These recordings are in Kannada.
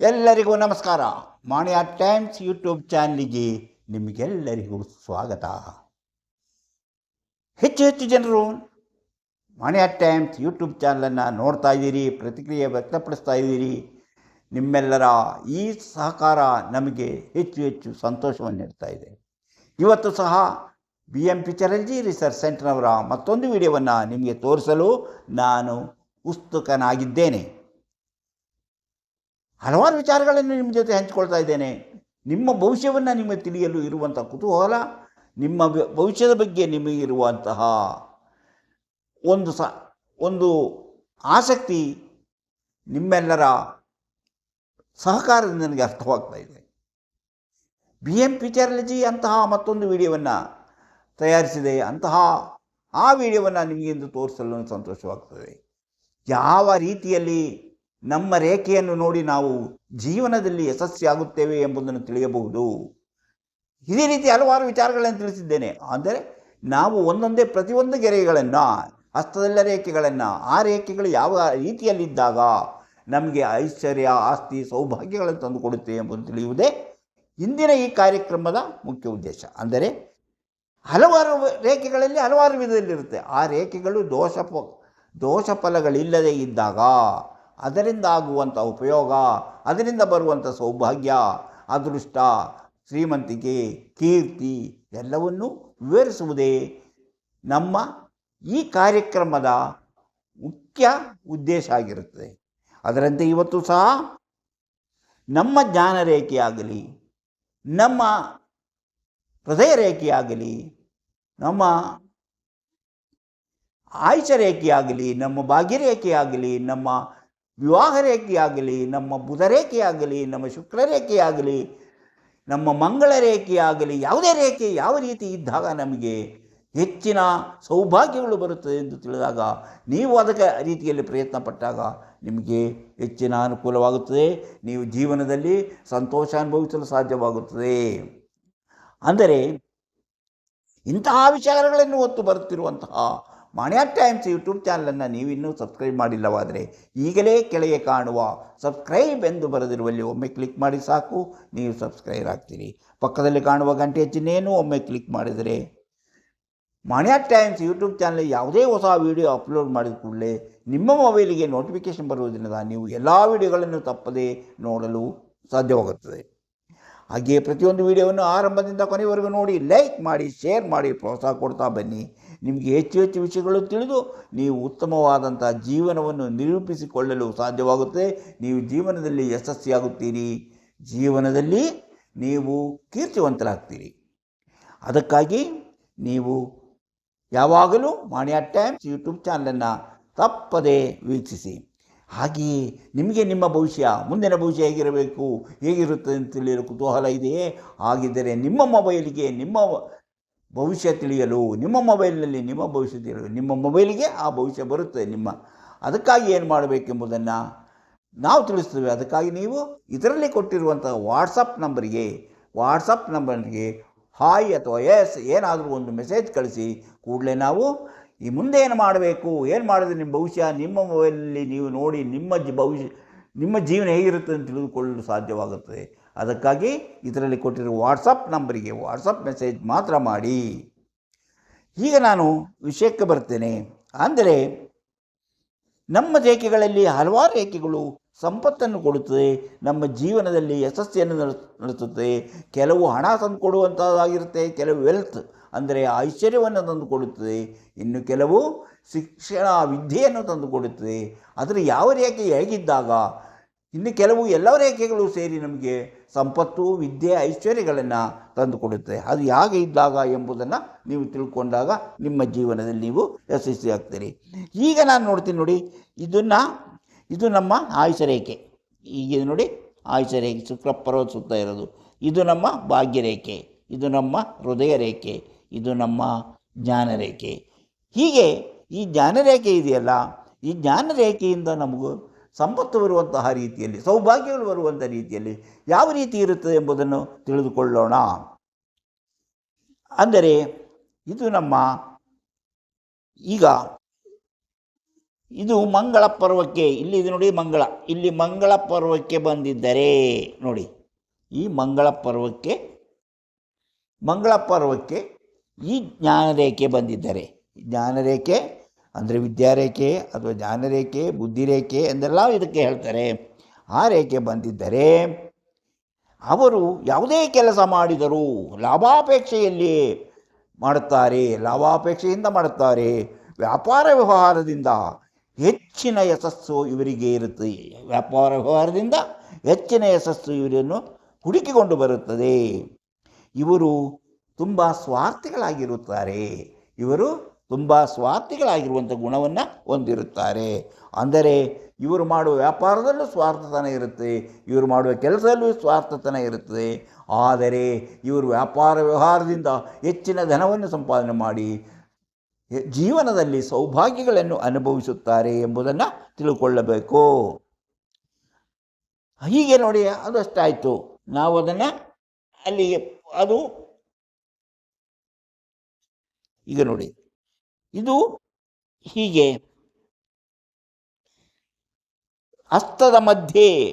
ಎಲ್ಲರಿಗೂ ನಮಸ್ಕಾರ. ಮಾಣ್ಯ ಟೈಮ್ಸ್ ಯೂಟ್ಯೂಬ್ ಚಾನಲಿಗೆ ನಿಮಗೆಲ್ಲರಿಗೂ ಸ್ವಾಗತ. ಹೆಚ್ಚು ಹೆಚ್ಚು ಜನರು ಮಾಣಿಯಾ ಟೈಮ್ಸ್ ಯೂಟ್ಯೂಬ್ ಚಾನಲನ್ನು ನೋಡ್ತಾ ಇದ್ದೀರಿ, ಪ್ರತಿಕ್ರಿಯೆ ವ್ಯಕ್ತಪಡಿಸ್ತಾ ಇದ್ದೀರಿ. ನಿಮ್ಮೆಲ್ಲರ ಈ ಸಹಕಾರ ನಮಗೆ ಹೆಚ್ಚು ಹೆಚ್ಚು ಸಂತೋಷವನ್ನು ನೀಡ್ತಾ ಇದೆ. ಇವತ್ತು ಸಹ ಬಿ ಎಂ ಪಿ ಚರಂಜಿ ರಿಸರ್ಚ್ ಸೆಂಟರ್ನವರ ಮತ್ತೊಂದು ವಿಡಿಯೋವನ್ನು ನಿಮಗೆ ತೋರಿಸಲು ನಾನು ಉತ್ಸುಕನಾಗಿದ್ದೇನೆ. ಹಲವಾರು ವಿಚಾರಗಳನ್ನು ನಿಮ್ಮ ಜೊತೆ ಹಂಚಿಕೊಳ್ತಾ ಇದ್ದೇನೆ. ನಿಮ್ಮ ಭವಿಷ್ಯವನ್ನು ನಿಮಗೆ ತಿಳಿಯಲು ಇರುವಂಥ ಕುತೂಹಲ, ನಿಮ್ಮ ಭವಿಷ್ಯದ ಬಗ್ಗೆ ನಿಮಗಿರುವಂತಹ ಒಂದು ಸ, ಒಂದು ಆಸಕ್ತಿ ನಿಮ್ಮೆಲ್ಲರ ಸಹಕಾರದಿಂದ ನನಗೆ ಅರ್ಥವಾಗ್ತಾ ಇದೆ. ಬಿ ಎಂ ಪಿಚರ್ಲಜಿ ಅಂತಹ ಮತ್ತೊಂದು ವಿಡಿಯೋವನ್ನು ತಯಾರಿಸಿದೆ. ಅಂತಹ ಆ ವಿಡಿಯೋವನ್ನು ಇಂದು ತೋರಿಸಲು ಸಂತೋಷವಾಗ್ತದೆ. ಯಾವ ರೀತಿಯಲ್ಲಿ ನಮ್ಮ ರೇಖೆಯನ್ನು ನೋಡಿ ನಾವು ಜೀವನದಲ್ಲಿ ಯಶಸ್ವಿಯಾಗುತ್ತೇವೆ ಎಂಬುದನ್ನು ತಿಳಿಯಬಹುದು. ಇದೇ ರೀತಿ ಹಲವಾರು ವಿಚಾರಗಳನ್ನು ತಿಳಿಸಿದ್ದೇನೆ. ಅಂದರೆ ನಾವು ಒಂದೊಂದೇ ಪ್ರತಿಯೊಂದು ಗೆರೆಗಳನ್ನು ಹಸ್ತದಲ್ಲ ರೇಖೆಗಳನ್ನು, ಆ ರೇಖೆಗಳು ಯಾವ ರೀತಿಯಲ್ಲಿದ್ದಾಗ ನಮಗೆ ಐಶ್ವರ್ಯ, ಆಸ್ತಿ, ಸೌಭಾಗ್ಯಗಳನ್ನು ತಂದುಕೊಡುತ್ತೆ ಎಂಬುದನ್ನು ತಿಳಿಯುವುದೇ ಇಂದಿನ ಈ ಕಾರ್ಯಕ್ರಮದ ಮುಖ್ಯ ಉದ್ದೇಶ. ಅಂದರೆ ಹಲವಾರು ರೇಖೆಗಳಲ್ಲಿ ಹಲವಾರು ವಿಧದಲ್ಲಿರುತ್ತೆ. ಆ ರೇಖೆಗಳು ದೋಷ ದೋಷ ಫಲಗಳಿಲ್ಲದೆ ಇದ್ದಾಗ ಅದರಿಂದ ಆಗುವಂಥ ಉಪಯೋಗ, ಅದರಿಂದ ಬರುವಂಥ ಸೌಭಾಗ್ಯ, ಅದೃಷ್ಟ, ಶ್ರೀಮಂತಿಕೆ, ಕೀರ್ತಿ ಎಲ್ಲವನ್ನೂ ವಿವರಿಸುವುದೇ ನಮ್ಮ ಈ ಕಾರ್ಯಕ್ರಮದ ಮುಖ್ಯ ಉದ್ದೇಶ ಆಗಿರುತ್ತದೆ. ಅದರಂತೆ ಇವತ್ತು ಸಹ ನಮ್ಮ ಜ್ಞಾನ ರೇಖೆಯಾಗಲಿ ನಮ್ಮ ಹೃದಯ ರೇಖೆಯಾಗಲಿ ನಮ್ಮ ಆಯುಷ ರೇಖೆಯಾಗಲಿ, ನಮ್ಮ ಭಾಗ್ಯರೇಖೆಯಾಗಲಿ, ನಮ್ಮ ವಿವಾಹ ರೇಖೆಯಾಗಲಿ ನಮ್ಮ ಬುಧ ರೇಖೆಯಾಗಲಿ ನಮ್ಮ ಶುಕ್ರ ರೇಖೆಯಾಗಲಿ ನಮ್ಮ ಮಂಗಳ ರೇಖೆಯಾಗಲಿ ಯಾವುದೇ ರೇಖೆ ಯಾವ ರೀತಿ ಇದ್ದಾಗ ನಮಗೆ ಹೆಚ್ಚಿನ ಸೌಭಾಗ್ಯಗಳು ಬರುತ್ತದೆ ಎಂದು ತಿಳಿದಾಗ, ನೀವು ಅದಕ್ಕೆ ರೀತಿಯಲ್ಲಿ ಪ್ರಯತ್ನ ಪಟ್ಟಾಗ ನಿಮಗೆ ಹೆಚ್ಚಿನ ಅನುಕೂಲವಾಗುತ್ತದೆ. ನೀವು ಜೀವನದಲ್ಲಿ ಸಂತೋಷ ಅನುಭವಿಸಲು ಸಾಧ್ಯವಾಗುತ್ತದೆ. ಅಂದರೆ ಇಂತಹ ವಿಚಾರಗಳನ್ನು ಹೊತ್ತು ಬರುತ್ತಿರುವಂತಹ ಮಾಣ್ಯಾ ಟೈಮ್ಸ್ ಯೂಟ್ಯೂಬ್ ಚಾನಲನ್ನು ನೀವಿನ್ನೂ ಸಬ್ಸ್ಕ್ರೈಬ್ ಮಾಡಿಲ್ಲವಾದರೆ ಈಗಲೇ ಕೆಳಗೆ ಕಾಣುವ ಸಬ್ಸ್ಕ್ರೈಬ್ ಎಂದು ಬರೆದಿರುವಲ್ಲಿ ಒಮ್ಮೆ ಕ್ಲಿಕ್ ಮಾಡಿ ಸಾಕು. ನೀವು ಸಬ್ಸ್ಕ್ರೈಬ್ ಆಗ್ತೀರಿ. ಪಕ್ಕದಲ್ಲಿ ಕಾಣುವ ಗಂಟೆ ಚಿಹ್ನೆಯನ್ನು ಒಮ್ಮೆ ಕ್ಲಿಕ್ ಮಾಡಿದರೆ ಮಾಣ್ಯಾ ಟೈಮ್ಸ್ ಯೂಟ್ಯೂಬ್ ಚಾನಲ್ ಯಾವುದೇ ಹೊಸ ವೀಡಿಯೋ ಅಪ್ಲೋಡ್ ಮಾಡಿದ ಕೂಡಲೇ ನಿಮ್ಮ ಮೊಬೈಲಿಗೆ ನೋಟಿಫಿಕೇಶನ್ ಬರುವುದರಿಂದ ನೀವು ಎಲ್ಲ ವಿಡಿಯೋಗಳನ್ನು ತಪ್ಪದೇ ನೋಡಲು ಸಾಧ್ಯವಾಗುತ್ತದೆ. ಹಾಗೆಯೇ ಪ್ರತಿಯೊಂದು ವಿಡಿಯೋವನ್ನು ಆರಂಭದಿಂದ ಕೊನೆವರೆಗೂ ನೋಡಿ, ಲೈಕ್ ಮಾಡಿ, ಶೇರ್ ಮಾಡಿ, ಪ್ರೋತ್ಸಾಹ ಕೊಡ್ತಾ ಬನ್ನಿ. ನಿಮಗೆ ಹೆಚ್ಚು ಹೆಚ್ಚು ವಿಷಯಗಳು ತಿಳಿದು ನೀವು ಉತ್ತಮವಾದಂಥ ಜೀವನವನ್ನು ನಿರೂಪಿಸಿಕೊಳ್ಳಲು ಸಾಧ್ಯವಾಗುತ್ತೆ. ನೀವು ಜೀವನದಲ್ಲಿ ಯಶಸ್ವಿಯಾಗುತ್ತೀರಿ. ಜೀವನದಲ್ಲಿ ನೀವು ಕೀರ್ತಿವಂತರಾಗ್ತೀರಿ. ಅದಕ್ಕಾಗಿ ನೀವು ಯಾವಾಗಲೂ ಮಾಣಿಯ ಟೈಮ್ಸ್ ಯೂಟ್ಯೂಬ್ ಚಾನಲನ್ನು ತಪ್ಪದೇ ವೀಕ್ಷಿಸಿ. ಹಾಗೆಯೇ ನಿಮಗೆ ನಿಮ್ಮ ಭವಿಷ್ಯ ಮುಂದಿನ ಭವಿಷ್ಯ ಹೇಗಿರಬೇಕು, ಹೇಗಿರುತ್ತದೆ ಅಂತ ತಿಳಿಯಲು ಕುತೂಹಲ ಇದೆಯೇ? ಹಾಗಿದ್ದರೆ ನಿಮ್ಮ ಮೊಬೈಲಿಗೆ ನಿಮ್ಮ ಭವಿಷ್ಯ ತಿಳಿಯಲು, ನಿಮ್ಮ ಮೊಬೈಲ್ನಲ್ಲಿ ನಿಮ್ಮ ಭವಿಷ್ಯ ತಿಳಿಯಲು, ನಿಮ್ಮ ಮೊಬೈಲಿಗೆ ಆ ಭವಿಷ್ಯ ಬರುತ್ತೆ ನಿಮ್ಮ. ಅದಕ್ಕಾಗಿ ಏನು ಮಾಡಬೇಕೆಂಬುದನ್ನು ನಾವು ತಿಳಿಸ್ತೇವೆ. ಅದಕ್ಕಾಗಿ ನೀವು ಇದರಲ್ಲಿ ಕೊಟ್ಟಿರುವಂಥ ವಾಟ್ಸಪ್ ನಂಬರಿಗೆ ವಾಟ್ಸಪ್ ನಂಬರ್ಗೆ ಹಾಯ್ ಅಥವಾ ಎಸ್ ಏನಾದರೂ ಒಂದು ಮೆಸೇಜ್ ಕಳಿಸಿ, ಕೂಡಲೇ ನಾವು ಈ ಮುಂದೆ ಏನು ಮಾಡಬೇಕು, ಏನು ಮಾಡಿದ್ರೆ ನಿಮ್ಮ ಭವಿಷ್ಯ, ನಿಮ್ಮ ಮೊಬೈಲಲ್ಲಿ ನೀವು ನೋಡಿ ನಿಮ್ಮ ಭವಿಷ್ಯ, ನಿಮ್ಮ ಜೀವನ ಹೇಗಿರುತ್ತೆ ಅಂತ ತಿಳಿದುಕೊಳ್ಳಲು ಸಾಧ್ಯವಾಗುತ್ತದೆ ಅದಕ್ಕಾಗಿ ಇದರಲ್ಲಿ ಕೊಟ್ಟಿರುವ ವಾಟ್ಸಪ್ ನಂಬರಿಗೆ ವಾಟ್ಸಪ್ ಮೆಸೇಜ್ ಮಾತ್ರ ಮಾಡಿ. ಈಗ ನಾನು ವಿಷಯಕ್ಕೆ ಬರ್ತೇನೆ. ಅಂದರೆ ನಮ್ಮ ರೇಖೆಗಳಲ್ಲಿ ಹಲವಾರು ರೇಖೆಗಳು ಸಂಪತ್ತನ್ನು ಕೊಡುತ್ತದೆ. ನಮ್ಮ ಜೀವನದಲ್ಲಿ ಯಶಸ್ಸಿಯನ್ನು ನಡೆಸ್- ನಡೆಸುತ್ತದೆ. ಕೆಲವು ಹಣ ತಂದು ಕೊಡುವಂಥದ್ದಾಗಿರುತ್ತೆ ಕೆಲವು ವೆಲ್ತ್ ಅಂದರೆ ಐಶ್ವರ್ಯವನ್ನು ತಂದು ಕೊಡುತ್ತದೆ. ಇನ್ನು ಕೆಲವು ಶಿಕ್ಷಣ ವಿದ್ಯೆಯನ್ನು ತಂದು ಕೊಡುತ್ತದೆ. ಅದರ ಯಾವ ರೇಖೆ ಹೇಗಿದ್ದಾಗ ಇನ್ನು ಕೆಲವು ಎಲ್ಲ ರೇಖೆಗಳು ಸೇರಿ ನಮಗೆ ಸಂಪತ್ತು, ವಿದ್ಯೆ, ಐಶ್ವರ್ಯಗಳನ್ನು ತಂದುಕೊಡುತ್ತೆ. ಅದು ಹೇಗೆ ಇದ್ದಾಗ ಎಂಬುದನ್ನು ನೀವು ತಿಳ್ಕೊಂಡಾಗ ನಿಮ್ಮ ಜೀವನದಲ್ಲಿ ನೀವು ಯಶಸ್ವಿ ಆಗ್ತೀರಿ ಈಗ ನಾನು ನೋಡ್ತೀನಿ ನೋಡಿ, ಇದನ್ನು, ಇದು ನಮ್ಮ ಆಯುಷ ರೇಖೆ. ಈಗ ನೋಡಿ, ಆಯುಷ ರೇಖೆ ಶುಕ್ರ ಪರ್ವತ ಸುತ್ತ ಇರೋದು. ಇದು ನಮ್ಮ ಭಾಗ್ಯ ರೇಖೆ, ಇದು ನಮ್ಮ ಹೃದಯ ರೇಖೆ, ಇದು ನಮ್ಮ ಜ್ಞಾನ ರೇಖೆ. ಹೀಗೆ ಈ ಜ್ಞಾನ ರೇಖೆ ಇದೆಯಲ್ಲ, ಈ ಜ್ಞಾನ ರೇಖೆಯಿಂದ ನಮಗೂ ಸಂಪತ್ತು ಬರುವಂತಹ ರೀತಿಯಲ್ಲಿ, ಸೌಭಾಗ್ಯಗಳು ಬರುವಂಥ ರೀತಿಯಲ್ಲಿ ಯಾವ ರೀತಿ ಇರುತ್ತದೆ ಎಂಬುದನ್ನು ತಿಳಿದುಕೊಳ್ಳೋಣ. ಅಂದರೆ ಇದು ನಮ್ಮ ಈಗ ಇದು ಮಂಗಳ ಪರ್ವಕ್ಕೆ, ಇಲ್ಲಿ ಇದು ನೋಡಿ ಮಂಗಳ, ಇಲ್ಲಿ ಮಂಗಳ ಪರ್ವಕ್ಕೆ ಬಂದಿದ್ದರೆ ನೋಡಿ, ಈ ಮಂಗಳ ಪರ್ವಕ್ಕೆ ಮಂಗಳ ಪರ್ವಕ್ಕೆ ಈ ಜ್ಞಾನರೇಖೆ ಬಂದಿದ್ದರೆ, ಜ್ಞಾನರೇಖೆ ಅಂದರೆ ವಿದ್ಯಾರೇಖೆ ಅಥವಾ ಜ್ಞಾನರೇಖೆ ಬುದ್ಧಿರೇಖೆ ಎಂದೆಲ್ಲ ಇದಕ್ಕೆ ಹೇಳ್ತಾರೆ. ಆ ರೇಖೆ ಬಂದಿದ್ದರೆ ಅವರು ಯಾವುದೇ ಕೆಲಸ ಮಾಡಿದರೂ ಲಾಭಾಪೇಕ್ಷೆಯಲ್ಲಿ ಮಾಡುತ್ತಾರೆ, ಲಾಭಾಪೇಕ್ಷೆಯಿಂದ ಮಾಡುತ್ತಾರೆ, ವ್ಯಾಪಾರ ವ್ಯವಹಾರದಿಂದ ಹೆಚ್ಚಿನ ಯಶಸ್ಸು ಇವರಿಗೆ ಇರುತ್ತೆ. ವ್ಯಾಪಾರ ವ್ಯವಹಾರದಿಂದ ಹೆಚ್ಚಿನ ಯಶಸ್ಸು ಇವರನ್ನು ಹುಡುಕಿಕೊಂಡು ಬರುತ್ತದೆ. ಇವರು ತುಂಬ ಸ್ವಾರ್ಥಿಗಳಾಗಿರುತ್ತಾರೆ. ಇವರು ತುಂಬ ಸ್ವಾರ್ಥಿಗಳಾಗಿರುವಂಥ ಗುಣವನ್ನು ಹೊಂದಿರುತ್ತಾರೆ. ಅಂದರೆ ಇವರು ಮಾಡುವ ವ್ಯಾಪಾರದಲ್ಲೂ ಸ್ವಾರ್ಥತನ ಇರುತ್ತೆ, ಇವರು ಮಾಡುವ ಕೆಲಸದಲ್ಲೂ ಸ್ವಾರ್ಥತನ ಇರುತ್ತದೆ ಆದರೆ ಇವರು ವ್ಯಾಪಾರ ವ್ಯವಹಾರದಿಂದ ಹೆಚ್ಚಿನ ಧನವನ್ನು ಸಂಪಾದನೆ ಮಾಡಿ ಜೀವನದಲ್ಲಿ ಸೌಭಾಗ್ಯಗಳನ್ನು ಅನುಭವಿಸುತ್ತಾರೆ ಎಂಬುದನ್ನು ತಿಳ್ಕೊಳ್ಳಬೇಕು. ಹೀಗೆ ನೋಡಿ ಅದು ಅಷ್ಟಾಯಿತು. ನಾವು ಅದನ್ನು ಅಲ್ಲಿಗೆ ಅದು ಈಗ ನೋಡಿ. ಇದು ಹೀಗೆ. ಹಸ್ತದ ಮಧ್ಯೆ.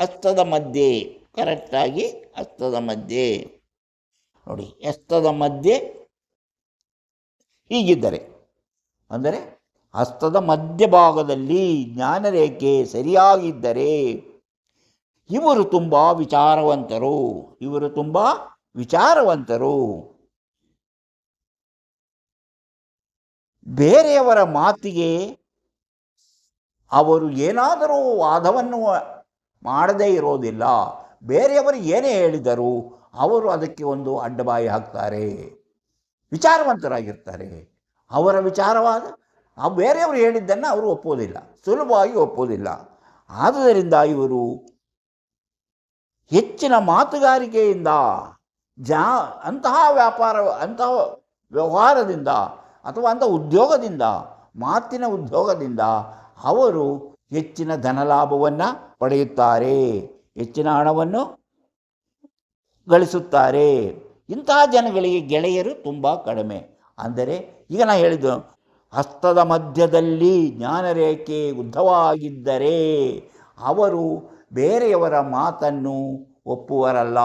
ಹಸ್ತದ ಮಧ್ಯೆ. ಕರೆಕ್ಟಾಗಿ ಹಸ್ತದ ಮಧ್ಯೆ. ನೋಡಿ, ಹಸ್ತದ ಮಧ್ಯೆ ಹೀಗಿದ್ದರೆ, ಅಂದರೆ ಹಸ್ತದ ಮಧ್ಯಭಾಗದಲ್ಲಿ ಜ್ಞಾನರೇಖೆ ಸರಿಯಾಗಿದ್ದರೆ, ಇವರು ತುಂಬ ವಿಚಾರವಂತರು. ಇವರು ತುಂಬ ವಿಚಾರವಂತರು. ಬೇರೆಯವರ ಮಾತಿಗೆ ಅವರು ಏನಾದರೂ ವಾದವನ್ನು ಮಾಡದೇ ಇರೋದಿಲ್ಲ. ಬೇರೆಯವರು ಏನೇ ಹೇಳಿದರೂ ಅವರು ಅದಕ್ಕೆ ಒಂದು ಅಡ್ಡಬಾಯಿ ಹಾಕ್ತಾರೆ. ವಿಚಾರವಂತರಾಗಿರ್ತಾರೆ. ಅವರ ವಿಚಾರವಾದ ಆ ಬೇರೆಯವರು ಹೇಳಿದ್ದನ್ನು ಅವರು ಒಪ್ಪೋದಿಲ್ಲ ಸುಲಭವಾಗಿ ಒಪ್ಪೋದಿಲ್ಲ ಆದುದರಿಂದ ಇವರು ಹೆಚ್ಚಿನ ಮಾತುಗಾರಿಕೆಯಿಂದ ಜಾ ಅಂತಹ ವ್ಯಾಪಾರ ಅಂತಹ ವ್ಯವಹಾರದಿಂದ ಅಥವಾ ಅಂಥ ಉದ್ಯೋಗದಿಂದ, ಮಾತಿನ ಉದ್ಯೋಗದಿಂದ ಅವರು ಹೆಚ್ಚಿನ ಧನಲಾಭವನ್ನು ಪಡೆಯುತ್ತಾರೆ, ಹೆಚ್ಚಿನ ಹಣವನ್ನು ಗಳಿಸುತ್ತಾರೆ. ಇಂತಹ ಜನಗಳಿಗೆ ಗೆಳೆಯರು ತುಂಬ ಕಡಿಮೆ. ಅಂದರೆ ಈಗ ನಾನು ಹೇಳಿದ್ದು, ಹಸ್ತದ ಮಧ್ಯದಲ್ಲಿ ಜ್ಞಾನರೇಖೆ ಉದ್ದವಾಗಿದ್ದರೆ ಅವರು ಬೇರೆಯವರ ಮಾತನ್ನು ಒಪ್ಪುವರಲ್ಲ.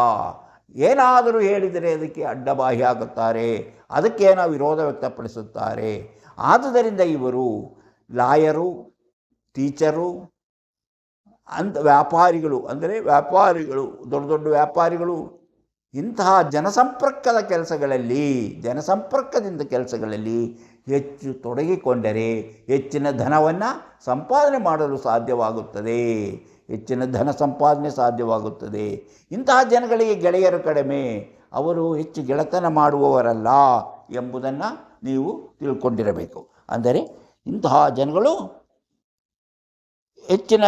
ಏನಾದರೂ ಹೇಳಿದರೆ ಅದಕ್ಕೆ ಅಡ್ಡಬಾಹಿ ಆಗುತ್ತಾರೆ. ಅದಕ್ಕೇನೋ ವಿರೋಧ ವ್ಯಕ್ತಪಡಿಸುತ್ತಾರೆ. ಆದುದರಿಂದ ಇವರು ಲಾಯರು, ಟೀಚರು ಅಂತ ವ್ಯಾಪಾರಿಗಳು, ಅಂದರೆ ವ್ಯಾಪಾರಿಗಳು, ದೊಡ್ಡ ದೊಡ್ಡ ವ್ಯಾಪಾರಿಗಳು, ಇಂತಹ ಜನಸಂಪರ್ಕದ ಕೆಲಸಗಳಲ್ಲಿ, ಜನಸಂಪರ್ಕದಿಂದ ಕೆಲಸಗಳಲ್ಲಿ ಹೆಚ್ಚು ತೊಡಗಿಕೊಂಡರೆ ಹೆಚ್ಚಿನ ಧನವನ್ನು ಸಂಪಾದನೆ ಮಾಡಲು ಸಾಧ್ಯವಾಗುತ್ತದೆ. ಹೆಚ್ಚಿನ ಧನ ಸಂಪಾದನೆ ಸಾಧ್ಯವಾಗುತ್ತದೆ. ಇಂತಹ ಜನಗಳಿಗೆ ಗೆಳೆಯರು ಕಡಿಮೆ. ಅವರು ಹೆಚ್ಚು ಗೆಳೆತನ ಮಾಡುವವರಲ್ಲ ಎಂಬುದನ್ನು ನೀವು ತಿಳ್ಕೊಂಡಿರಬೇಕು. ಅಂದರೆ ಇಂತಹ ಜನಗಳು ಹೆಚ್ಚಿನ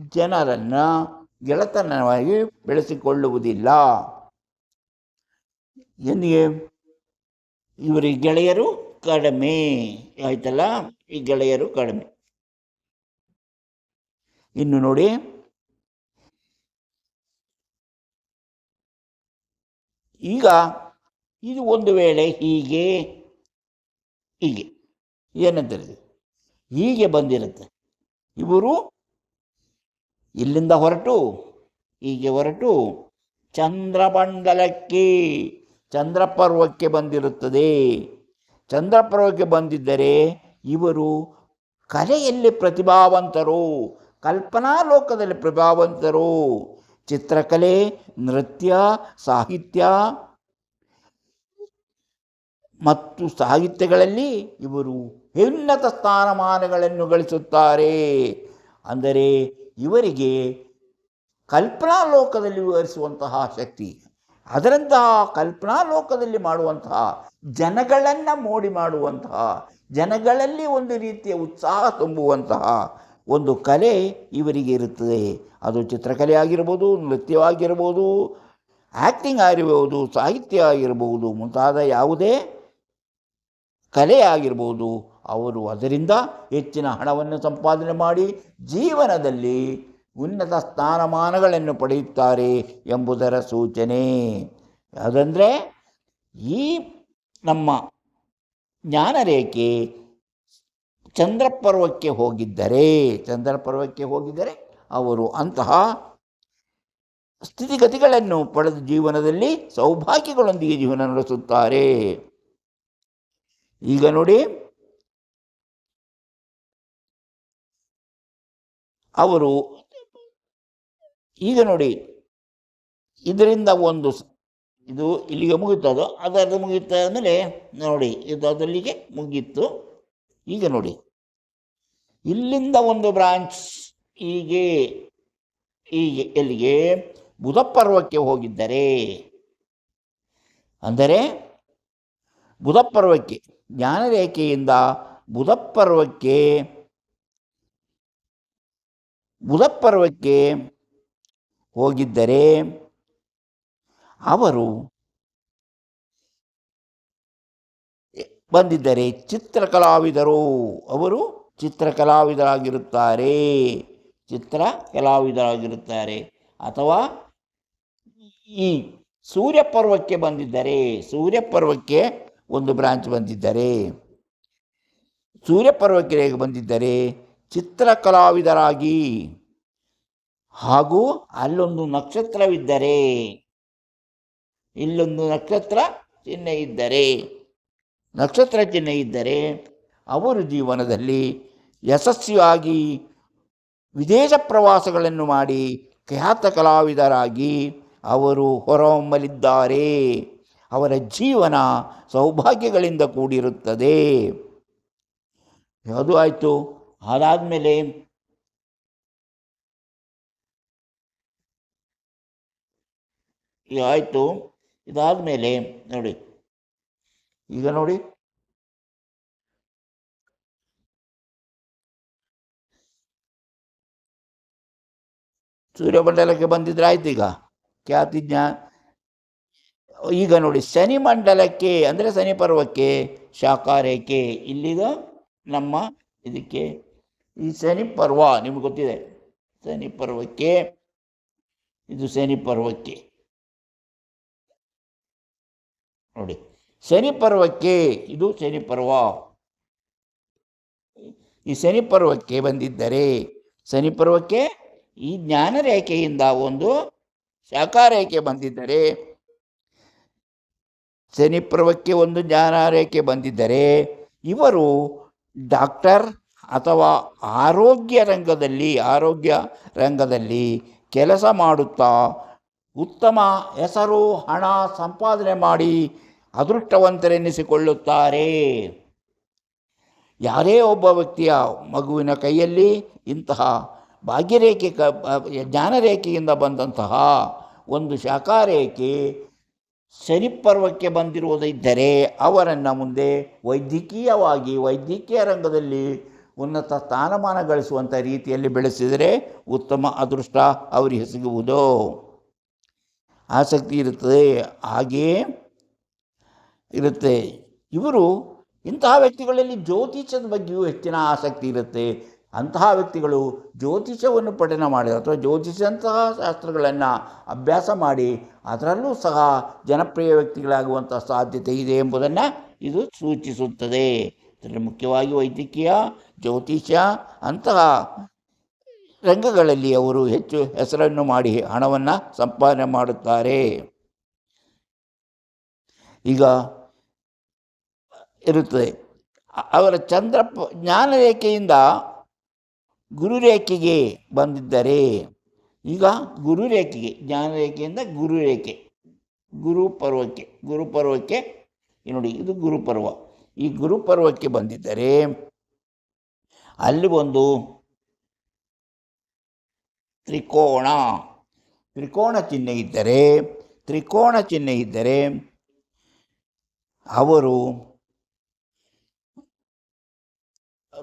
ಜನರನ್ನು ಗೆಳೆತನವಾಗಿ ಬೆಳೆಸಿಕೊಳ್ಳುವುದಿಲ್ಲ. ಎಂದಿಗೆ ಇವರಿಗೆ ಗೆಳೆಯರು ಕಡಿಮೆ ಆಯ್ತಲ್ಲ? ಈ ಗೆಳೆಯರು ಕಡಿಮೆ. ಇನ್ನು ನೋಡಿ. ಈಗ ಇದು ಒಂದು ವೇಳೆ ಹೀಗೆ ಹೀಗೆ. ಏನಂತಾರೆ ಹೀಗೆ ಬಂದಿರುತ್ತೆ. ಇವರು ಇಲ್ಲಿಂದ ಹೊರಟು, ಹೀಗೆ ಹೊರಟು ಚಂದ್ರಮಂಡಲಕ್ಕೆ, ಚಂದ್ರಪರ್ವಕ್ಕೆ ಬಂದಿರುತ್ತದೆ. ಚಂದ್ರಪರ್ವಕ್ಕೆ ಬಂದಿದ್ದರೆ ಇವರು ಕಲೆಯಲ್ಲಿ ಪ್ರತಿಭಾವಂತರು, ಕಲ್ಪನಾ ಲೋಕದಲ್ಲಿ ಪ್ರಭಾವಂತರು ಚಿತ್ರಕಲೆ, ನೃತ್ಯ, ಸಾಹಿತ್ಯ ಮತ್ತು ಸಾಹಿತ್ಯಗಳಲ್ಲಿ ಇವರು ಉನ್ನತ ಸ್ಥಾನಮಾನಗಳನ್ನು ಗಳಿಸುತ್ತಾರೆ. ಅಂದರೆ ಇವರಿಗೆ ಕಲ್ಪನಾ ಲೋಕದಲ್ಲಿ ವಿವರಿಸುವಂತಹ ಶಕ್ತಿ ಅದರಂತಹ ಕಲ್ಪನಾ ಲೋಕದಲ್ಲಿ ಮಾಡುವಂತಹ, ಜನಗಳನ್ನು ಮೋಡಿ ಮಾಡುವಂತಹ, ಜನಗಳಲ್ಲಿ ಒಂದು ರೀತಿಯ ಉತ್ಸಾಹ ತುಂಬುವಂತಹ ಒಂದು ಕಲೆ ಇವರಿಗೆ ಇರುತ್ತದೆ. ಅದು ಚಿತ್ರಕಲೆ ಆಗಿರ್ಬೋದು, ನೃತ್ಯವಾಗಿರ್ಬೋದು ಆ್ಯಕ್ಟಿಂಗ್ ಆಗಿರ್ಬೋದು, ಸಾಹಿತ್ಯ ಆಗಿರ್ಬೋದು, ಮುಂತಾದ ಯಾವುದೇ ಕಲೆ ಆಗಿರ್ಬೋದು, ಅವರು ಅದರಿಂದ ಹೆಚ್ಚಿನ ಹಣವನ್ನು ಸಂಪಾದನೆ ಮಾಡಿ ಜೀವನದಲ್ಲಿ ಉನ್ನತ ಸ್ಥಾನಮಾನಗಳನ್ನು ಪಡೆಯುತ್ತಾರೆ ಎಂಬುದರ ಸೂಚನೆ. ಯಾವುದಂದರೆ ಈ ನಮ್ಮ ಜ್ಞಾನರೇಖೆ ಚಂದ್ರಪರ್ವಕ್ಕೆ ಹೋಗಿದ್ದರೆ ಚಂದ್ರಪರ್ವಕ್ಕೆ ಹೋಗಿದ್ದರೆ ಅವರು ಅಂತಹ ಸ್ಥಿತಿಗತಿಗಳನ್ನು ಪಡೆದು ಜೀವನದಲ್ಲಿ ಸೌಭಾಗ್ಯಗಳೊಂದಿಗೆ ಜೀವನ ನಡೆಸುತ್ತಾರೆ. ಈಗ ನೋಡಿ, ಅವರು ಈಗ ನೋಡಿ, ಇದರಿಂದ ಒಂದು ಇದು ಇಲ್ಲಿಗೆ ಮುಗೀತದು ಅದರ ಆದಮೇಲೆ ನೋಡಿ, ಇದು ಅದಲ್ಲಿಗೆ ಮುಗೀತು. ಈಗ ನೋಡಿ, ಇಲ್ಲಿಂದ ಒಂದು ಬ್ರಾಂಚ್ ಹೀಗೆ ಹೀಗೆ, ಎಲ್ಲಿಗೆ? ಬುಧ ಪರ್ವಕ್ಕೆ ಹೋಗಿದ್ದರೆ. ಅಂದರೆ ಬುಧ ಪರ್ವಕ್ಕೆ, ಜ್ಞಾನರೇಖೆಯಿಂದ ಬುಧ ಪರ್ವಕ್ಕೆ ಬುಧ ಪರ್ವಕ್ಕೆ ಹೋಗಿದ್ದರೆ ಅವರು ಬಂದಿದ್ದರೆ ಚಿತ್ರಕಲಾವಿದರು. ಅವರು ಚಿತ್ರಕಲಾವಿದರಾಗಿರುತ್ತಾರೆ. ಚಿತ್ರ ಕಲಾವಿದರಾಗಿರುತ್ತಾರೆ ಅಥವಾ ಈ ಸೂರ್ಯಪರ್ವಕ್ಕೆ ಬಂದಿದ್ದರೆ, ಸೂರ್ಯಪರ್ವಕ್ಕೆ ಒಂದು ಬ್ರಾಂಚ್ ಬಂದಿದ್ದರೆ, ಸೂರ್ಯಪರ್ವಕ್ಕೆ ಬಂದಿದ್ದರೆ, ಚಿತ್ರಕಲಾವಿದರಾಗಿ ಹಾಗೂ ಅಲ್ಲೊಂದು ನಕ್ಷತ್ರವಿದ್ದರೆ, ಇಲ್ಲೊಂದು ನಕ್ಷತ್ರ ಚಿಹ್ನೆ ಇದ್ದರೆ. ನಕ್ಷತ್ರ ಚಿಹ್ನೆ ಇದ್ದರೆ ಅವರು ಜೀವನದಲ್ಲಿ ಯಶಸ್ವಿಯಾಗಿ ವಿದೇಶ ಪ್ರವಾಸಗಳನ್ನು ಮಾಡಿ ಖ್ಯಾತ ಕಲಾವಿದರಾಗಿ ಅವರು ಹೊರಹೊಮ್ಮಲಿದ್ದಾರೆ. ಅವರ ಜೀವನ ಸೌಭಾಗ್ಯಗಳಿಂದ ಕೂಡಿರುತ್ತದೆ. ಯಾವುದು ಆಯಿತು? ಅದಾದಮೇಲೆ ಈಗ ಇದಾದ ಮೇಲೆ ನೋಡಿ. ಈಗ ನೋಡಿ. ಸೂರ್ಯಮಂಡಲಕ್ಕೆ ಬಂದಿದ್ರೆ ಆಯ್ತು ಈಗ. ಖ್ಯಾತಿಜ್ಞ. ಈಗ ನೋಡಿ, ಶನಿ ಮಂಡಲಕ್ಕೆ, ಅಂದರೆ ಶನಿ ಪರ್ವಕ್ಕೆ, ಶಾಖಾರೇಖೆ, ಇಲ್ಲಿಗ ನಮ್ಮ ಇದಕ್ಕೆ ಈ ಶನಿ ಪರ್ವ ನಿಮ್ಗೆ ಗೊತ್ತಿದೆ. ಶನಿ ಪರ್ವಕ್ಕೆ, ಇದು ಶನಿ ಪರ್ವಕ್ಕೆ. ನೋಡಿ. ಶನಿ ಪರ್ವಕ್ಕೆ ಇದು ಶನಿ ಪರ್ವ ಈ ಶನಿ ಪರ್ವಕ್ಕೆ ಬಂದಿದ್ದರೆ ಶನಿ ಪರ್ವಕ್ಕೆ ಈ ಜ್ಞಾನ ರೇಖೆಯಿಂದ ಒಂದು ಶಾಖಾರೇಖೆ ಬಂದಿದ್ದರೆ ಶನಿ ಪರ್ವಕ್ಕೆ ಒಂದು ಜ್ಞಾನ ರೇಖೆ ಬಂದಿದ್ದರೆ, ಇವರು ಡಾಕ್ಟರ್ ಅಥವಾ ಆರೋಗ್ಯ ರಂಗದಲ್ಲಿ ಆರೋಗ್ಯ ರಂಗದಲ್ಲಿ ಕೆಲಸ ಮಾಡುತ್ತಾ ಉತ್ತಮ ಹೆಸರು, ಹಣ ಸಂಪಾದನೆ ಮಾಡಿ ಅದೃಷ್ಟವಂತರೆನ್ನಿಸಿಕೊಳ್ಳುತ್ತಾರೆ. ಯಾರೇ ಒಬ್ಬ ವ್ಯಕ್ತಿಯ ಮಗುವಿನ ಕೈಯಲ್ಲಿ ಇಂತಹ ಭಾಗ್ಯರೇಖೆ ಕ ಜ್ಞಾನರೇಖೆಯಿಂದ ಬಂದಂತಹ ಒಂದು ಶಾಖಾರೇಖೆ ಸರಿಪರ್ವಕ್ಕೆ ಬಂದಿರುವುದಿದ್ದರೆ ಅವರನ್ನು ಮುಂದೆ ವೈದ್ಯಕೀಯವಾಗಿ, ವೈದ್ಯಕೀಯ ರಂಗದಲ್ಲಿ ಉನ್ನತ ಸ್ಥಾನಮಾನ ಗಳಿಸುವಂಥ ರೀತಿಯಲ್ಲಿ ಬೆಳೆಸಿದರೆ ಉತ್ತಮ ಅದೃಷ್ಟ ಅವರಿಗೆ ಸಿಗುವುದು. ಆಸಕ್ತಿ ಇರುತ್ತದೆ. ಹಾಗೆಯೇ ಇರುತ್ತೆ. ಇವರು ಇಂತಹ ವ್ಯಕ್ತಿಗಳಲ್ಲಿ ಜ್ಯೋತಿಷದ ಬಗ್ಗೆಯೂ ಹೆಚ್ಚಿನ ಆಸಕ್ತಿ ಇರುತ್ತೆ. ಅಂತಹ ವ್ಯಕ್ತಿಗಳು ಜ್ಯೋತಿಷವನ್ನು ಪಠನ ಮಾಡಿ ಅಥವಾ ಜ್ಯೋತಿಷಂತಹ ಶಾಸ್ತ್ರಗಳನ್ನು ಅಭ್ಯಾಸ ಮಾಡಿ ಅದರಲ್ಲೂ ಸಹ ಜನಪ್ರಿಯ ವ್ಯಕ್ತಿಗಳಾಗುವಂಥ ಸಾಧ್ಯತೆ ಇದೆ ಎಂಬುದನ್ನು ಇದು ಸೂಚಿಸುತ್ತದೆ. ಇದರಲ್ಲಿ ಮುಖ್ಯವಾಗಿ ವೈದ್ಯಕೀಯ ಜ್ಯೋತಿಷ ಅಂತಹ ರಂಗಗಳಲ್ಲಿ ಅವರು ಹೆಚ್ಚು ಹೆಸರನ್ನು ಮಾಡಿ ಹಣವನ್ನು ಸಂಪಾದನೆ ಮಾಡುತ್ತಾರೆ. ಈಗ ಇರುತ್ತದೆ. ಅವರ ಚಂದ್ರ ಜ್ಞಾನ ರೇಖೆಯಿಂದ ಗುರುರೇಖೆಗೆ ಬಂದಿದ್ದರೆ, ಈಗ ಗುರುರೇಖೆಗೆ, ಜ್ಞಾನರೇಖೆಯಿಂದ ಗುರುರೇಖೆ, ಗುರು ಪರ್ವಕ್ಕೆ ಗುರು ಪರ್ವಕ್ಕೆ ನೋಡಿ ಇದು ಗುರುಪರ್ವ ಈ ಗುರುಪರ್ವಕ್ಕೆ ಬಂದಿದ್ದರೆ, ಅಲ್ಲಿ ಒಂದು ತ್ರಿಕೋಣ ತ್ರಿಕೋಣ ಚಿಹ್ನೆ ಇದ್ದರೆ, ತ್ರಿಕೋಣ ಚಿಹ್ನೆ ಇದ್ದರೆ, ಅವರು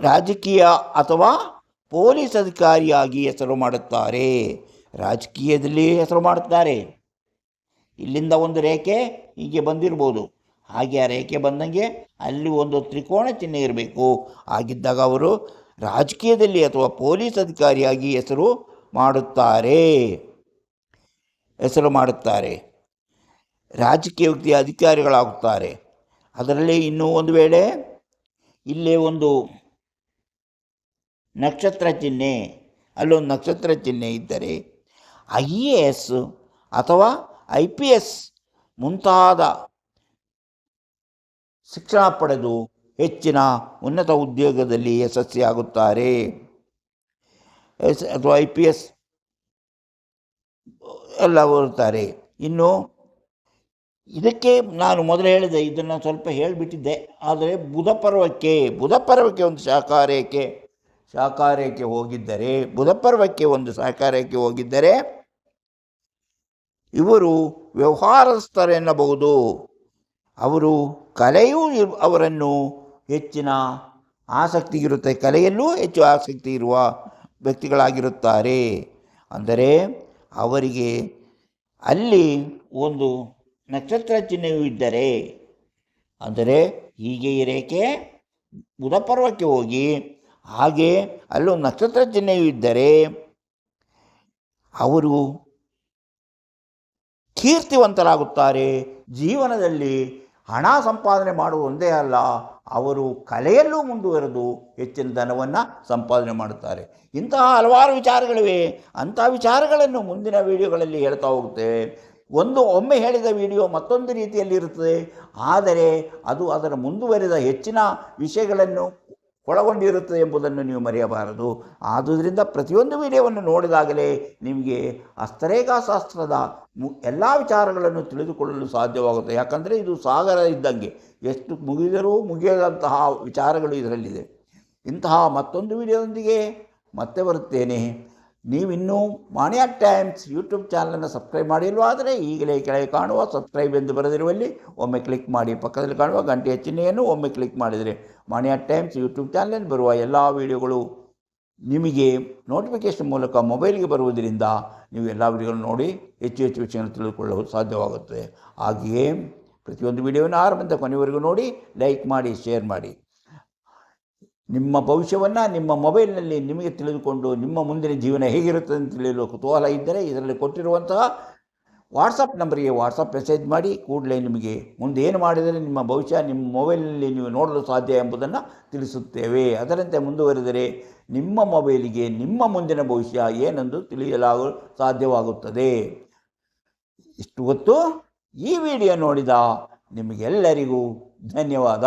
ರಾಜಕೀಯ ಅಥವಾ ಪೊಲೀಸ್ ಅಧಿಕಾರಿಯಾಗಿ ಹೆಸರು ಮಾಡುತ್ತಾರೆ. ರಾಜಕೀಯದಲ್ಲಿ ಹೆಸರು ಮಾಡುತ್ತಾರೆ. ಇಲ್ಲಿಂದ ಒಂದು ರೇಖೆ ಹೀಗೆ ಬಂದಿರ್ಬೋದು. ಹಾಗೆ ಆ ರೇಖೆ ಬಂದಂಗೆ ಅಲ್ಲಿ ಒಂದು ತ್ರಿಕೋಣ ಚಿಹ್ನೆ ಇರಬೇಕು. ಆಗಿದ್ದಾಗ ಅವರು ರಾಜಕೀಯದಲ್ಲಿ ಅಥವಾ ಪೊಲೀಸ್ ಅಧಿಕಾರಿಯಾಗಿ ಹೆಸರು ಮಾಡುತ್ತಾರೆ. ಹೆಸರು ಮಾಡುತ್ತಾರೆ. ರಾಜಕೀಯ ವ್ಯಕ್ತಿಯ ಅಧಿಕಾರಿಗಳಾಗುತ್ತಾರೆ. ಅದರಲ್ಲಿ ಇನ್ನೂ ಒಂದು ವೇಳೆ ಇಲ್ಲೇ ಒಂದು ನಕ್ಷತ್ರ ಚಿಹ್ನೆ. ಅಲ್ಲೊಂದು ನಕ್ಷತ್ರ ಚಿಹ್ನೆ ಇದ್ದರೆ ಐ ಎ ಎಸ್ ಅಥವಾ ಐ ಪಿ ಎಸ್ ಮುಂತಾದ ಶಿಕ್ಷಣ ಪಡೆದು ಹೆಚ್ಚಿನ ಉನ್ನತ ಉದ್ಯೋಗದಲ್ಲಿ ಯಶಸ್ವಿಯಾಗುತ್ತಾರೆ. ಅಥವಾ ಐ ಪಿ ಎಸ್ ಎಲ್ಲ ಬರುತ್ತಾರೆ ಇನ್ನು ಇದಕ್ಕೆ ನಾನು ಮೊದಲು ಹೇಳಿದೆ, ಇದನ್ನು ಸ್ವಲ್ಪ ಹೇಳಿಬಿಟ್ಟಿದ್ದೆ. ಆದರೆ ಬುಧ ಪರ್ವಕ್ಕೆ ಬುಧ ಪರ್ವಕ್ಕೆ ಒಂದು ಶಾಖಾರೇಖೆ ಶಾಖಾರೇಖೆ ಹೋಗಿದ್ದರೆ, ಬುಧಪರ್ವಕ್ಕೆ ಒಂದು ಸಹಕಾರ್ಯಕ್ಕೆ ಹೋಗಿದ್ದರೆ, ಇವರು ವ್ಯವಹಾರಸ್ಥರೆನ್ನಬಹುದು. ಅವರು ಕಲೆಯೂ ಅವರನ್ನು ಹೆಚ್ಚಿನ ಆಸಕ್ತಿ ಇರುತ್ತೆ ಕಲೆಯಲ್ಲೂ ಹೆಚ್ಚು ಆಸಕ್ತಿ ಇರುವ ವ್ಯಕ್ತಿಗಳಾಗಿರುತ್ತಾರೆ. ಅಂದರೆ, ಅವರಿಗೆ ಅಲ್ಲಿ ಒಂದು ನಕ್ಷತ್ರ ಚಿಹ್ನೆಯೂ ಇದ್ದರೆ, ಅಂದರೆ ಹೀಗೆ ರೇಖೆ ಬುಧಪರ್ವಕ್ಕೆ ಹೋಗಿ ಹಾಗೆ ಅಲ್ಲೊಂದು ನಕ್ಷತ್ರ ಚಿಹ್ನೆಯೂ ಇದ್ದರೆ ಅವರು ಕೀರ್ತಿವಂತರಾಗುತ್ತಾರೆ. ಜೀವನದಲ್ಲಿ ಹಣ ಸಂಪಾದನೆ ಮಾಡುವ ಒಂದೇ ಅಲ್ಲ, ಅವರು ಕಲೆಯಲ್ಲೂ ಮುಂದುವರೆದು ಹೆಚ್ಚಿನ ಧನವನ್ನು ಸಂಪಾದನೆ ಮಾಡುತ್ತಾರೆ. ಇಂತಹ ಹಲವಾರು ವಿಚಾರಗಳಿವೆ. ಅಂಥ ವಿಚಾರಗಳನ್ನು ಮುಂದಿನ ವಿಡಿಯೋಗಳಲ್ಲಿ ಹೇಳ್ತಾ ಹೋಗುತ್ತೇವೆ ಒಂದು ಒಮ್ಮೆ ಹೇಳಿದ ವಿಡಿಯೋ ಮತ್ತೊಂದು ರೀತಿಯಲ್ಲಿ ಇರುತ್ತದೆ. ಆದರೆ ಅದು ಅದರ ಮುಂದುವರೆದ ಹೆಚ್ಚಿನ ವಿಷಯಗಳನ್ನು ಒಳಗೊಂಡಿರುತ್ತದೆ ಎಂಬುದನ್ನು ನೀವು ಮರೆಯಬಾರದು. ಆದುದರಿಂದ ಪ್ರತಿಯೊಂದು ವಿಡಿಯೋವನ್ನು ನೋಡಿದಾಗಲೇ ನಿಮಗೆ ಅಸ್ತರೇಖಾಶಾಸ್ತ್ರದ ಮು ಎಲ್ಲ ವಿಚಾರಗಳನ್ನು ತಿಳಿದುಕೊಳ್ಳಲು ಸಾಧ್ಯವಾಗುತ್ತೆ. ಯಾಕಂದರೆ ಇದು ಸಾಗರ ಇದ್ದಂಗೆ. ಎಷ್ಟು ಮುಗಿದರೂ ಮುಗಿಯದಂತಹ ವಿಚಾರಗಳು ಇದರಲ್ಲಿದೆ. ಇಂತಹ ಮತ್ತೊಂದು ವಿಡಿಯೋದೊಂದಿಗೆ ಮತ್ತೆ ಬರುತ್ತೇನೆ. ನೀವಿನ್ನೂ ಮಾಣಿಯಾ ಟೈಮ್ಸ್ ಯೂಟ್ಯೂಬ್ ಚಾನಲನ್ನು ಸಬ್ಸ್ಕ್ರೈಬ್ ಮಾಡಿಲ್ವಾದರೆ ಈಗಲೇ ಕೆಳಗೆ ಕಾಣುವ ಸಬ್ಸ್ಕ್ರೈಬ್ ಎಂದು ಬರೆದಿರುವಲ್ಲಿ ಒಮ್ಮೆ ಕ್ಲಿಕ್ ಮಾಡಿ ಪಕ್ಕದಲ್ಲಿ ಕಾಣುವ ಗಂಟೆಯ ಚಿಹ್ನೆಯನ್ನು ಒಮ್ಮೆ ಕ್ಲಿಕ್ ಮಾಡಿದರೆ ಮಾಣಿಯಾ ಟೈಮ್ಸ್ ಯೂಟ್ಯೂಬ್ ಚಾನಲಲ್ಲಿ ಬರುವ ಎಲ್ಲ ವಿಡಿಯೋಗಳು ನಿಮಗೆ ನೋಟಿಫಿಕೇಷನ್ ಮೂಲಕ ಮೊಬೈಲ್ಗೆ ಬರುವುದರಿಂದ ನೀವು ಎಲ್ಲ ವಿಡಿಯೋಗಳು ನೋಡಿ ಹೆಚ್ಚು ಹೆಚ್ಚು ವಿಷಯಗಳನ್ನು ತಿಳಿದುಕೊಳ್ಳಲು ಸಾಧ್ಯವಾಗುತ್ತದೆ. ಹಾಗೆಯೇ ಪ್ರತಿಯೊಂದು ವಿಡಿಯೋವನ್ನು ಆರಂಭದ ಕೊನೆಯವರೆಗೂ ನೋಡಿ, ಲೈಕ್ ಮಾಡಿ, ಶೇರ್ ಮಾಡಿ. ನಿಮ್ಮ ಭವಿಷ್ಯವನ್ನು ನಿಮ್ಮ ಮೊಬೈಲ್ನಲ್ಲಿ ನಿಮಗೆ ತಿಳಿದುಕೊಂಡು ನಿಮ್ಮ ಮುಂದಿನ ಜೀವನ ಹೇಗಿರುತ್ತದೆ ಅಂತ ತಿಳಿಯಲು ಕುತೂಹಲ ಇದ್ದರೆ ಇದರಲ್ಲಿ ಕೊಟ್ಟಿರುವಂತಹ ವಾಟ್ಸಪ್ ನಂಬರಿಗೆ ವಾಟ್ಸಪ್ ಮೆಸೇಜ್ ಮಾಡಿ ಕೂಡಲೇ ನಿಮಗೆ ಮುಂದೆ ಏನು ಮಾಡಿದರೆ ನಿಮ್ಮ ಭವಿಷ್ಯ ನಿಮ್ಮ ಮೊಬೈಲ್ನಲ್ಲಿ ನೀವು ನೋಡಲು ಸಾಧ್ಯ ಎಂಬುದನ್ನು ತಿಳಿಸುತ್ತೇವೆ. ಅದರಂತೆ ಮುಂದುವರೆದರೆ ನಿಮ್ಮ ಮೊಬೈಲಿಗೆ ನಿಮ್ಮ ಮುಂದಿನ ಭವಿಷ್ಯ ಏನೆಂದು ತಿಳಿಯಲಾಗ ಸಾಧ್ಯವಾಗುತ್ತದೆ. ಇಷ್ಟು ಹೊತ್ತು ಈ ವಿಡಿಯೋ ನೋಡಿದ ನಿಮಗೆಲ್ಲರಿಗೂ ಧನ್ಯವಾದ.